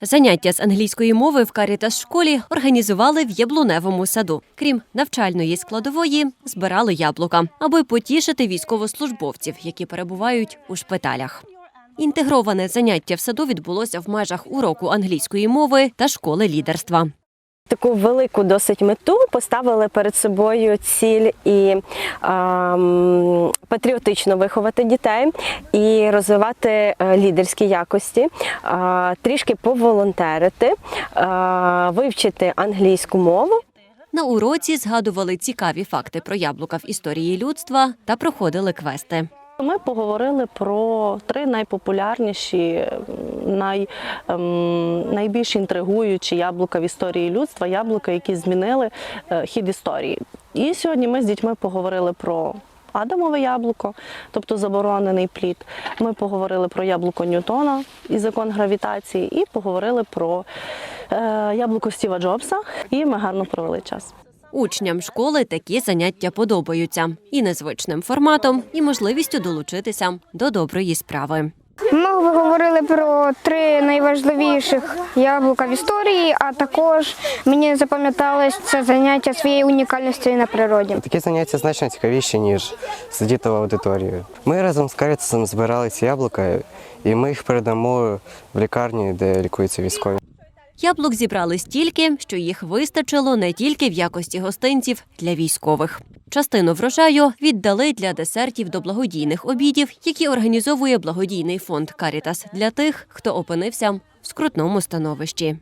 Заняття з англійської мови в Карітас школі організували в Яблуневому саду. Крім навчальної складової, збирали яблука, аби потішити військовослужбовців, які перебувають у шпиталях. Інтегроване заняття в саду відбулося в межах уроку англійської мови та школи лідерства. Таку велику досить мету поставили перед собою ціль і ем, патріотично виховати дітей і розвивати е, лідерські якості, е, трішки поволонтерити, е, вивчити англійську мову. На уроці згадували цікаві факти про яблука в історії людства та проходили квести. Ми поговорили про три найпопулярніші, най, ем, найбільш інтригуючі яблука в історії людства, яблука, які змінили е, хід історії. І сьогодні ми з дітьми поговорили про Адамове яблуко, тобто заборонений плід. Ми поговорили про яблуко Ньютона і закон гравітації, і поговорили про е, яблуко Стіва Джобса. І ми гарно провели час. Учням школи такі заняття подобаються і незвичним форматом, і можливістю долучитися до доброї справи. Ми говорили про три найважливіших яблука в історії, а також мені запам'яталось це заняття своєю унікальністю на природі. Такі заняття значно цікавіші, ніж сидіти в аудиторії. Ми разом з каріцем збирали ці яблука, і ми їх передамо в лікарні, де лікуються військові. Яблук зібрали стільки, що їх вистачило не тільки в якості гостинців для військових. Частину врожаю віддали для десертів до благодійних обідів, які організовує благодійний фонд Карітас для тих, хто опинився в скрутному становищі.